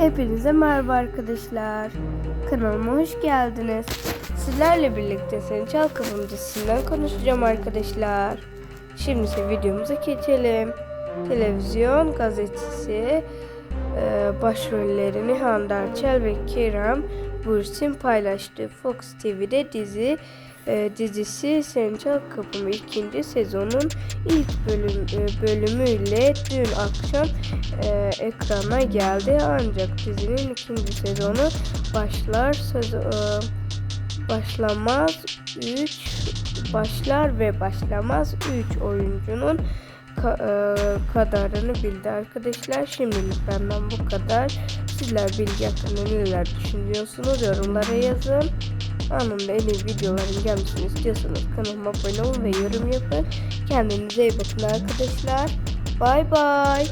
Hepinize merhaba arkadaşlar. Kanalıma hoş geldiniz. Sizlerle birlikte Seni Çal dizisinden konuşacağım arkadaşlar. Şimdi ise videomuza geçelim. Televizyon gazetesi e, başrollerini Hande Erçel ve Kerem Bürsin paylaştı. Fox TV'de dizi e, dizisi Seni Çal Kapım ikinci sezonun ilk bölüm, e, bölümüyle dün akşam e, ekrana geldi. Ancak dizinin ikinci sezonu başlar söz, e, başlamaz 3 başlar ve başlamaz 3 oyuncunun ka- e, kadarını bildi arkadaşlar. Şimdilik benden bu kadar. Sizler bilgi hakkında neler düşünüyorsunuz yorumlara yazın. Anında en iyi videoların gelmesini istiyorsanız kanalıma abone olun ve yorum yapın. Kendinize iyi bakın arkadaşlar. Bay bay.